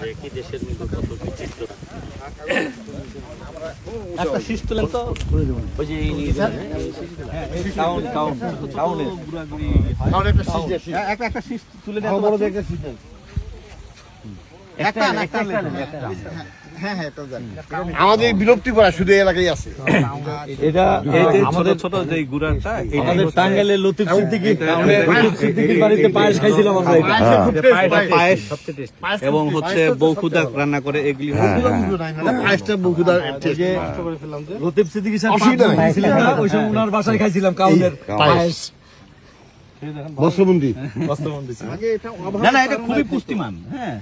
যে কি দেশের মধ্যে কত বিচিত্র। একটা শীষ তুলেন তো। ওই যে হ্যাঁ, কাউন কাউন কাউনের একটা শীষ। হ্যাঁ, একটা তুলে দেন। আমাদের এই করা শুধু এলাকায় আছে। এটা এই যে ছোট ছোট যে গুড়াটা আমাদের টাঙ্গাইলের লতিফ সিদ্দিকী লতিফ সিদ্দিকীর বাড়িতে পায়েস খাইছিলাম আমরা এটা। পায়েসের খুব taste, পায়েস পায়েস। সবচেয়ে taste। পায়েস এবং হচ্ছে। বৌখুদা রান্না করে এগুলি বুঝো নাই, মানে পায়েসটা বকুদার লতিফ সিদ্দিকী স্যার অসুবিধা নাই। খাইছিলেন না ওই সময় ওনার বাসায় খাইছিলাম কাউনের পায়েস। বস্ত্রবন্দি। না না এটা খুবই পুষ্টিমান হ্যাঁ।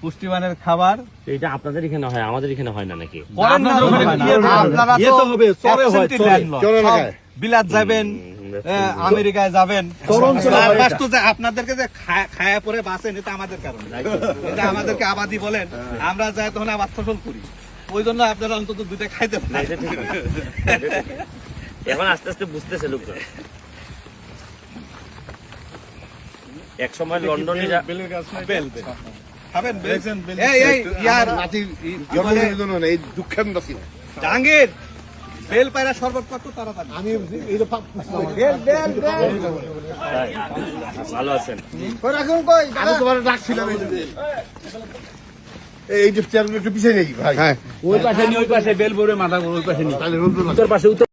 পুষ্টিমানের খাবার। এটা আপনাদের এখানে হয় আমাদের এখানে হয় না নাকি। বিলাত যাবেন আমেরিকায় যাবেন। তো যে আপনাদেরকে যে খায়া- পরে বাঁচেন এটা আমাদের কারণে এটা আমাদেরকে আবাদি বলেন আমরা যাই তখন আবাদ ফসল করি। ওই জন্য আপনারা অন্তত দুইটা খাইতে পারেন। এখন আস্তে আস্তে বুঝতেছে লোকজন। এক সময় লন্ডনে বেল বেল। খাবেন? এই এই ইয়ার নাতির জন্মদিনের এই দুঃখের নাতি জাহাঙ্গীর বেল পায়রা শরবত কত তাড়াতাড়ি? আমি এই তো পাপ- ভালো আছেন। আমি তোমার ডাকছিলাম এই যে- চেয়ারগুলো একটু পিছিয়ে নেই ভাই। হ্যাঁ। ওই পাশে নি ওই পাশে বেল বরে মাথা ওই পাশে নি। তাহলে রোদ্র পাশে উত্তর